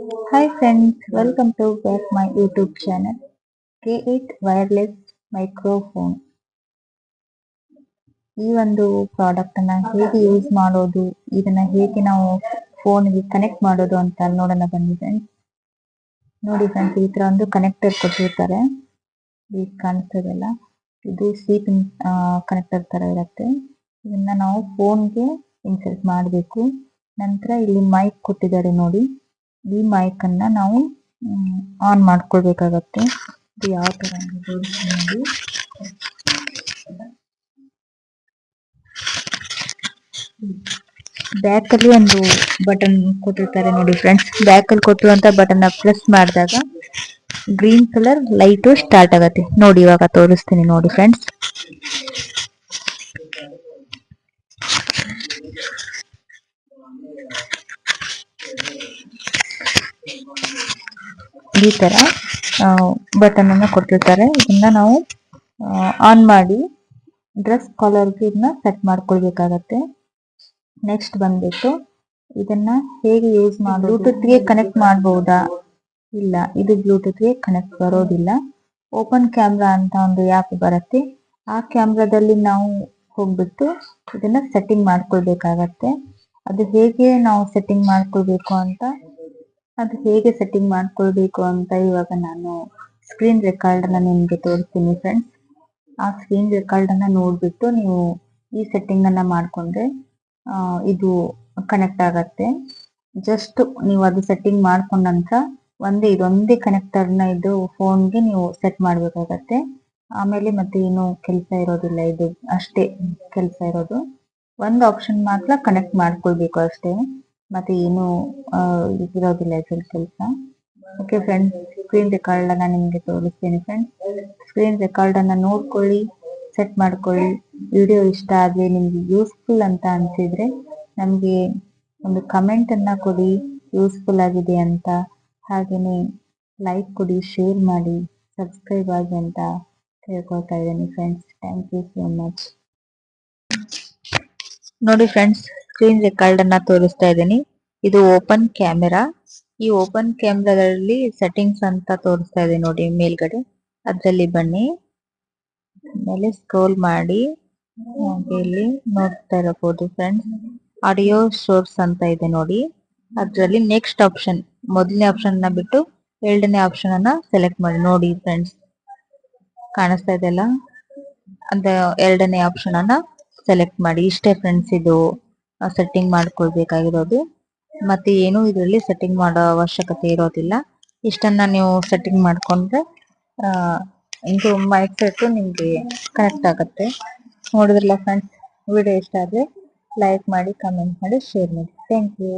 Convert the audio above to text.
Hi friends, welcome to back my YouTube channel K8 Wireless Microphone. ಈ ಒಂದು product ಅನ್ನ ಹೇಗೆ ಯೂಸ್ ಮಾಡೋದು ಇದನ್ನ ಹೇಗೆ ನಾವು ಫೋನ್ಗೆ ಕನೆಕ್ಟ್ ಮಾಡೋದು ಅಂತ ನೋಡೋಣ ಬನ್ನಿ ಫ್ರೆಂಡ್ಸ್ ನೋಡಿ ಫ್ರೆಂಡ್ಸ್ ಈ ತರ ಒಂದು ಕನೆಕ್ಟರ್ ಕೊಟ್ಟಿರ್ತಾರೆ. ಈಗ ಕಾಣಿಸ್ತದಲ್ಲ ಇದು ಸೀಟ್ ಕನೆಕ್ಟರ್ ತರ ಇರುತ್ತೆ. ಇದನ್ನ ನಾವು ಫೋನ್ಗೆ ಇನ್ಸರ್ಟ್ ಮಾಡಬೇಕು. ನಂತರ ಇಲ್ಲಿ ಮೈಕ್ ಕೊಟ್ಟಿದ್ದಾರೆ ನೋಡಿ. ಈ ಮೈಕ್ ಅನ್ನ ನಾವು ಆನ್ ಮಾಡ್ಕೊಳ್ಬೇಕಾಗತ್ತೆ. ಇದು ಯಾವ ತರ ನೋಡಿ ಬ್ಯಾಕ್ ಅಲ್ಲಿ ಒಂದು ಬಟನ್ ಕೊಟ್ಟಿರ್ತಾರೆ ನೋಡಿ ಫ್ರೆಂಡ್ಸ್ ಬ್ಯಾಕ್ ಅಲ್ಲಿ ಕೊಟ್ಟಿರುವಂತ ಬಟನ್ ಪ್ರೆಸ್ ಮಾಡಿದಾಗ ಗ್ರೀನ್ ಕಲರ್ ಲೈಟ್ ಸ್ಟಾರ್ಟ್ ಆಗತ್ತೆ. ನೋಡಿ ಇವಾಗ ತೋರಿಸ್ತೀನಿ ನೋಡಿ ಫ್ರೆಂಡ್ಸ್ ಈ ತರ ಬಟನ್ ಅನ್ನ ಕೊಟ್ಟಿರ್ತಾರೆ. ಇದನ್ನ ನಾವು ಆನ್ ಮಾಡಿ ಡ್ರೆಸ್ ಕಾಲರ್ಗೆ ಇದನ್ನ ಸೆಟ್ ಮಾಡ್ಕೊಳ್ಬೇಕಾಗತ್ತೆ. ನೆಕ್ಸ್ಟ್ ಬಂದ್ಬಿಟ್ಟು, ಇದನ್ನ ಹೇಗೆ ಯೂಸ್ ಮಾಡಿ ಬ್ಲೂಟೂತ್ಗೆ ಕನೆಕ್ಟ್ ಮಾಡಬಹುದಾ ಇಲ್ಲ, ಇದು ಬ್ಲೂಟೂತ್ಗೆ ಕನೆಕ್ಟ್ ಬರೋದಿಲ್ಲ. ಓಪನ್ ಕ್ಯಾಮ್ರಾ ಅಂತ ಒಂದು ಆ್ಯಪ್ ಬರುತ್ತೆ. ಆ ಕ್ಯಾಮ್ರಾದಲ್ಲಿ ನಾವು ಹೋಗ್ಬಿಟ್ಟು, ಇದನ್ನ ಸೆಟ್ಟಿಂಗ್ ಮಾಡ್ಕೊಳ್ಬೇಕಾಗತ್ತೆ. ಅದು ಹೇಗೆ ನಾವು ಸೆಟ್ಟಿಂಗ್ ಮಾಡ್ಕೊಳ್ಬೇಕು ಅಂತ ಅದು ಹೇಗೆ ಸೆಟ್ಟಿಂಗ್ ಮಾಡ್ಕೊಳ್ಬೇಕು ಅಂತ ಇವಾಗ ನಾನು ಸ್ಕ್ರೀನ್ ರೆಕಾರ್ಡ್ ಅನ್ನ ನಿಮ್ಗೆ ತೋರಿಸ್ತೀನಿ ಫ್ರೆಂಡ್ಸ್ ಆ ಸ್ಕ್ರೀನ್ ರೆಕಾರ್ಡ್ ಅನ್ನ ನೋಡ್ಬಿಟ್ಟು ನೀವು ಈ ಸೆಟ್ಟಿಂಗ್ ಅನ್ನ ಮಾಡ್ಕೊಂಡ್ರೆ ಇದು ಕನೆಕ್ಟ್ ಆಗತ್ತೆ. ಜಸ್ಟ್ ನೀವು ಅದು ಸೆಟ್ಟಿಂಗ್ ಮಾಡ್ಕೊಂಡ ನಂತರ ಒಂದೇ, ಇದೊಂದೇ ಕನೆಕ್ಟರ್ನ ಇದು ಫೋನ್ಗೆ ನೀವು ಸೆಟ್ ಮಾಡ್ಬೇಕಾಗತ್ತೆ. ಆಮೇಲೆ ಮತ್ತೆ ಏನು ಕೆಲಸ ಇರೋದಿಲ್ಲ ಇದು, ಅಷ್ಟೇ ಕೆಲಸ ಇರೋದು. ಒಂದು ಆಪ್ಷನ್ ಮಾತ್ರ ಕನೆಕ್ಟ್ ಮಾಡ್ಕೊಳ್ಬೇಕು ಅಷ್ಟೇ. ಮತ್ತೆ ಏನು ಇರೋದಿಲ್ಲ ಇದ್ರಲ್ಲಿ ಕೆಲಸ. ಓಕೆ ಫ್ರೆಂಡ್ಸ್ ಸ್ಕ್ರೀನ್ ರೆಕಾರ್ಡ್ ಅನ್ನ ನಿಮ್ಗೆ ತೋರಿಸ್ತೀನಿ ಫ್ರೆಂಡ್ಸ್ ಸ್ಕ್ರೀನ್ ರೆಕಾರ್ಡ್ ಅನ್ನ ನೋಡ್ಕೊಳ್ಳಿ ಸೆಟ್ ಮಾಡ್ಕೊಳ್ಳಿ. ವಿಡಿಯೋ ಇಷ್ಟ ಆದ್ರೆ ನಿಮ್ಗೆ ಯೂಸ್ಫುಲ್ ಅಂತ ಅನ್ಸಿದ್ರೆ ನಮ್ಗೆ ಒಂದು ಕಮೆಂಟ್ ಅನ್ನ ಕೊಡಿ ಯೂಸ್ಫುಲ್ ಆಗಿದೆ ಅಂತ. ಹಾಗೇನೆ ಲೈಕ್ ಕೊಡಿ ಶೇರ್ ಮಾಡಿ ಸಬ್ಸ್ಕ್ರೈಬ್ ಆಗಿ ಅಂತ ಕೇಳ್ಕೊಳ್ತಾ ಇದ್ದೀನಿ friends thank you so much ನೋಡಿ ಫ್ರೆಂಡ್ಸ್ ಸ್ಕ್ರೀನ್ ರೆಕಾರ್ಡ್ ಅನ್ನ ತೋರಿಸ್ತಾ ಇದ್ದೀನಿ. ಇದು ಓಪನ್ ಕ್ಯಾಮೆರಾ ಈ ಓಪನ್ ಕ್ಯಾಮೆರಾದಲ್ಲಿ ಸೆಟ್ಟಿಂಗ್ಸ್ ಅಂತ ತೋರಿಸ್ತಾ ಇದೆ ನೋಡಿ ಮೇಲ್ಗಡೆ. ಅದ್ರಲ್ಲಿ ಬನ್ನಿ. ಮೇಲೆ ಸ್ಕ್ರೋಲ್ ಮಾಡಿ. ಇಲ್ಲಿ ನೋಡ್ತಾ ಇರಬಹುದು ಫ್ರೆಂಡ್ಸ್ ಆಡಿಯೋ ಸೋರ್ಸ್ ಅಂತ ಇದೆ ನೋಡಿ. ಅದ್ರಲ್ಲಿ ನೆಕ್ಸ್ಟ್ ಆಪ್ಷನ್ ಮೊದಲನೇ ಆಪ್ಷನ್ನ ಬಿಟ್ಟು ಎರಡನೇ ಆಪ್ಷನ್ ಅನ್ನ ಸೆಲೆಕ್ಟ್ ಮಾಡಿ. ನೋಡಿ ಫ್ರೆಂಡ್ಸ್ ಕಾಣಿಸ್ತಾ ಇದೆಲ್ಲ ಅದ ಎರಡನೇ ಆಪ್ಷನ್ ಅನ್ನ ಸೆಲೆಕ್ಟ್ ಮಾಡಿ. ಇಷ್ಟೇ ಫ್ರೆಂಡ್ಸ್ ಇದು. ಸೆಟ್ಟಿಂಗ್ ಮಾಡ್ಕೊಳ್ಬೇಕಾಗಿರೋದು. ಮತ್ತೆ ಏನು ಇದರಲ್ಲಿ ಸೆಟ್ಟಿಂಗ್ ಮಾಡೋ ಅವಶ್ಯಕತೆ ಇರೋದಿಲ್ಲ. ಇಷ್ಟನ್ನ ನೀವು ಸೆಟ್ಟಿಂಗ್ ಮಾಡ್ಕೊಂಡ್ರೆ ಇದು ಮೈಕ್ ಸೆಟ್ ನಿಮ್ಗೆ ಕನೆಕ್ಟ್ ಆಗುತ್ತೆ. ನೋಡಿದ್ರಲ್ಲ ಫ್ರೆಂಡ್ಸ್ ವಿಡಿಯೋ ಇಷ್ಟ ಆದ್ರೆ ಲೈಕ್ ಮಾಡಿ ಕಮೆಂಟ್ ಮಾಡಿ ಶೇರ್ ಮಾಡಿ. Thank you